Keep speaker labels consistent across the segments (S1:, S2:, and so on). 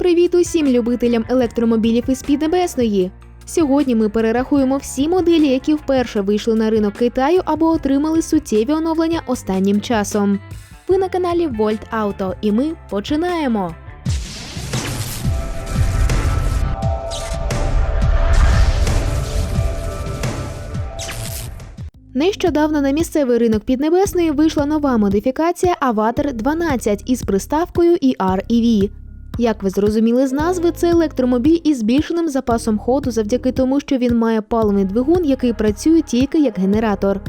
S1: Привіт усім любителям електромобілів із Піднебесної! Сьогодні ми перерахуємо всі моделі, які вперше вийшли на ринок Китаю або отримали суттєві оновлення останнім часом. Ви на каналі Volt Auto і ми починаємо. Нещодавно на місцевий ринок Піднебесної вийшла нова модифікація Avatar 12 із приставкою ER-EV. Як ви зрозуміли з назви, це електромобіль із збільшеним запасом ходу завдяки тому, що він має паливний двигун, який працює тільки як генератор.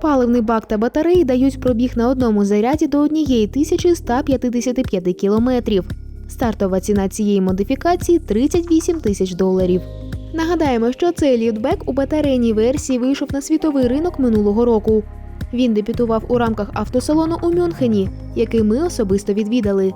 S1: Паливний бак та батареї дають пробіг на одному заряді до 1155 кілометрів. Стартова ціна цієї модифікації 38 тисяч доларів. Нагадаємо, що цей літбек у батарейній версії вийшов на світовий ринок минулого року. Він дебютував у рамках автосалону у Мюнхені, який ми особисто відвідали.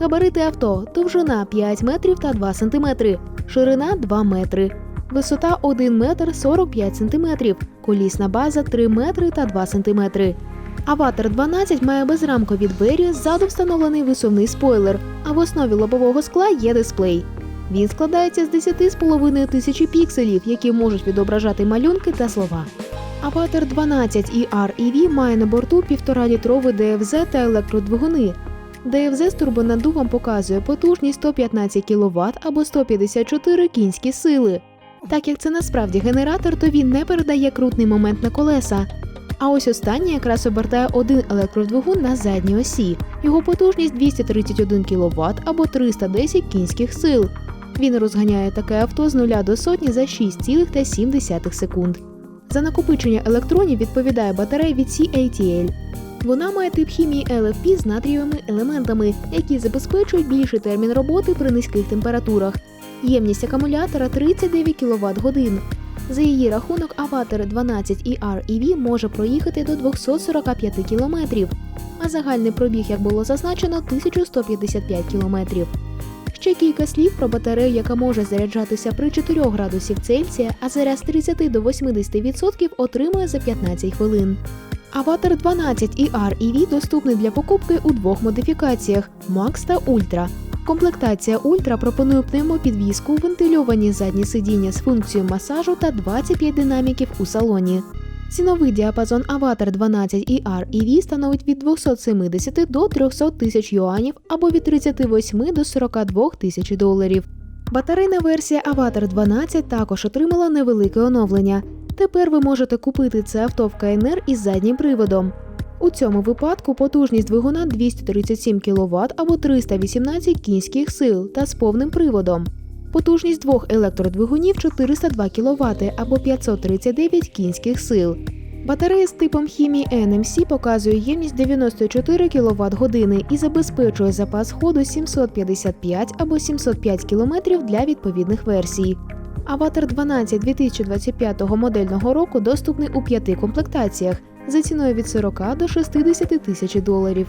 S1: Габарити авто довжина 5 метрів та 2 сантиметри, ширина 2 метри, висота 1 метр 45 сантиметрів, колісна база 3 метри та 2 сантиметри. Аватар 12 має безрамкові двері, ззаду встановлений висувний спойлер, а в основі лобового скла є дисплей. Він складається з 10,5 тисячі пікселів, які можуть відображати малюнки та слова. Аватар 12 ER EV має на борту 1,5-літровий ДФЗ та електродвигуни. ДФЗ з турбонаддувом показує потужність 115 кВт або 154 кінські сили. Так як це насправді генератор, то він не передає крутний момент на колеса. А ось останній якраз обертає один електродвигун на задній осі. Його потужність 231 кВт або 310 кінських сил. Він розганяє таке авто з 0 до сотні за 6,7 секунд. За накопичення електронів відповідає батарея від CATL. Вона має тип хімії LFP з натрієвими елементами, які забезпечують більший термін роботи при низьких температурах. Ємність акумулятора 39 кВт годин. За її рахунок Avatar 12 ER EV може проїхати до 245 км, а загальний пробіг, як було зазначено, 1155 км. Ще кілька слів про батарею, яка може заряджатися при 4 градусів Цельсія, а заряд з 30 до 80% отримує за 15 хвилин. Аватар 12 ER EV доступний для покупки у двох модифікаціях Max та Ultra. Комплектація Ultra пропонує пневмопідвізку, вентильовані задні сидіння з функцією масажу та 25 динаміків у салоні. Ціновий діапазон Avatar 12 ER EV становить від 270 до 300 тисяч юанів або від 38 до 42 тисяч доларів. Батарейна версія Avatar 12 також отримала невелике оновлення. Тепер ви можете купити це авто в КНР із заднім приводом. У цьому випадку потужність двигуна 237 кВт або 318 кінських сил та з повним приводом. Потужність двох електродвигунів 402 кВт або 539 кінських сил. Батарея з типом хімії NMC показує ємність 94 кВт години і забезпечує запас ходу 755 або 705 км для відповідних версій. Аватар 12 2025 модельного року доступний у п'яти комплектаціях за ціною від 40 до 60 тисяч доларів.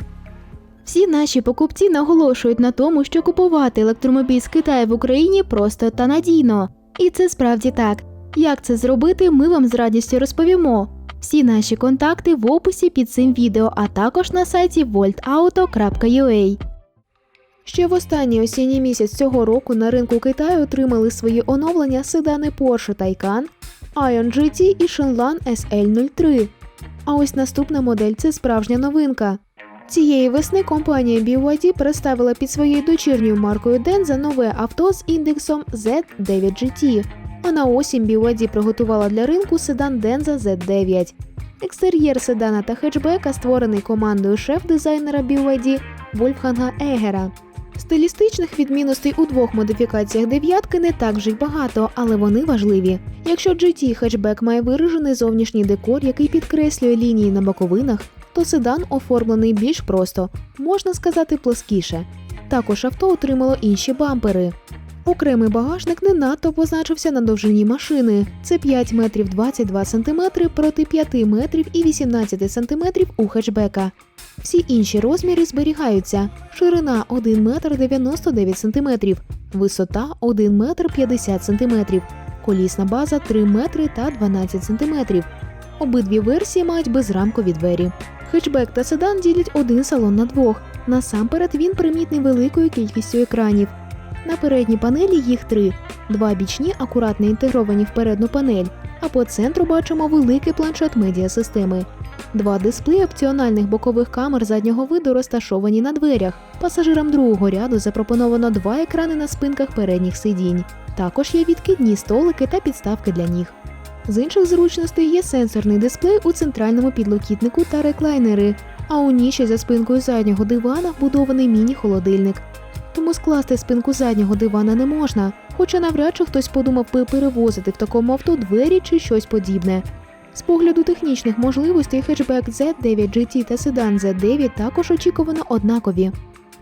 S1: Всі наші покупці наголошують на тому, що купувати електромобіль з Китаю в Україні просто та надійно. І це справді так. Як це зробити, ми вам з радістю розповімо. Всі наші контакти в описі під цим відео, а також на сайті voltauto.ua. Ще в останній осінній місяць цього року на ринку Китаю отримали свої оновлення седани Porsche Taycan, Ion GT і Shenlan SL03. А ось наступна модель це справжня новинка. Цієї весни компанія BYD представила під своєю дочірньою маркою Denza нове авто з індексом Z9GT. А на осінь BYD приготувала для ринку седан Denza Z9. Екстер'єр седана та хетчбека створений командою шеф-дизайнера BYD Вольфганга Егера. Стилістичних відмінностей у двох модифікаціях дев'ятки не так вже й багато, але вони важливі. Якщо GT хетчбек має виражений зовнішній декор, який підкреслює лінії на боковинах, то седан оформлений більш просто, можна сказати, плоскіше. Також авто отримало інші бампери. Окремий багажник не надто позначився на довжині машини. Це 5 метрів 22 сантиметри проти 5 метрів і 18 сантиметрів у хетчбека. Всі інші розміри зберігаються. Ширина 1 метр 99 сантиметрів, висота 1 метр 50 сантиметрів, колісна база 3 метри та 12 сантиметрів. Обидві версії мають безрамкові двері. Хетчбек та седан ділять один салон на двох. Насамперед він примітний великою кількістю екранів. На передній панелі їх три: два бічні, акуратно інтегровані в передню панель, а по центру бачимо великий планшет медіасистеми. Два дисплеї опціональних бокових камер заднього виду розташовані на дверях. Пасажирам другого ряду запропоновано два екрани на спинках передніх сидінь. Також є відкидні столики та підставки для ніг. З інших зручностей є сенсорний дисплей у центральному підлокітнику та реклайнери, а у ніші за спинкою заднього дивана вбудований міні-холодильник. Тому скласти спинку заднього дивана не можна, хоча навряд чи хтось подумав би перевозити в такому авто двері чи щось подібне. З погляду технічних можливостей хетчбек Z9 GT та седан Z9 також очікувано однакові.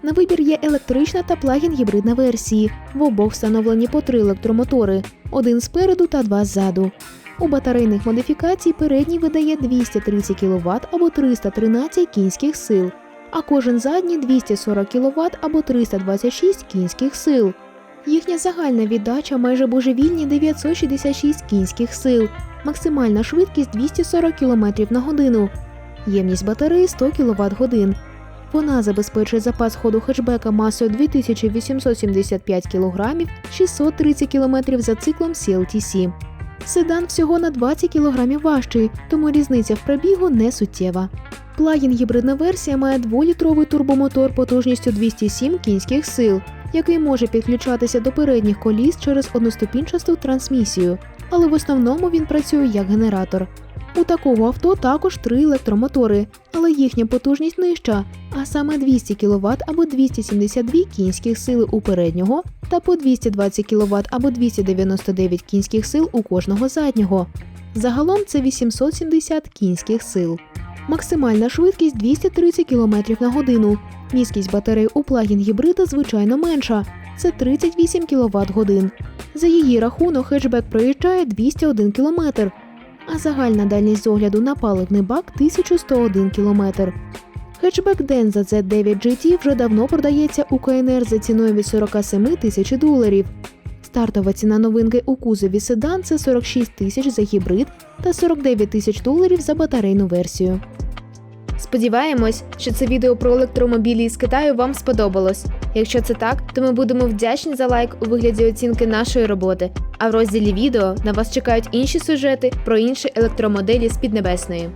S1: На вибір є електрична та плагін гібридна версії. В обох встановлені по три електромотори: один спереду та два ззаду. У батарейних модифікацій передній видає 230 кВт або 313 кінських сил, а кожен задній 240 кВт або 326 кінських сил. Їхня загальна віддача майже божевільні 966 кінських сил, максимальна швидкість 240 км на годину, ємність батареї 100 кВт годин. Вона забезпечує запас ходу хетчбека масою 2875 кг 630 км за циклом CLTC. Седан всього на 20 кг важчий, тому різниця в пробігу не суттєва. Плагін гібридна версія має дволітровий турбомотор потужністю 207 кінських сил, який може підключатися до передніх коліс через одноступінчасту трансмісію, але в основному він працює як генератор. У такого авто також три електромотори, але їхня потужність нижча, а саме 200 кВт або 272 кінських сили у переднього та по 220 кВт або 299 кінських сил у кожного заднього. Загалом це 870 кінських сил. Максимальна швидкість 230 км на годину. Міськість батарей у плагін гібрида звичайно менша це 38 кВт годин. За її рахунок хетчбек проїжджає 201 км, а загальна дальність огляду на паливний бак 1101 км. Хетчбек Denza Z9 GT вже давно продається у КНР за ціною від 47 тисяч доларів. Стартова ціна новинки у кузові седан це 46 тисяч за гібрид та 49 тисяч доларів за батарейну версію. Сподіваємось, що це відео про електромобілі із Китаю вам сподобалось. Якщо це так, то ми будемо вдячні за лайк у вигляді оцінки нашої роботи. А в розділі відео на вас чекають інші сюжети про інші електромоделі з Піднебесної.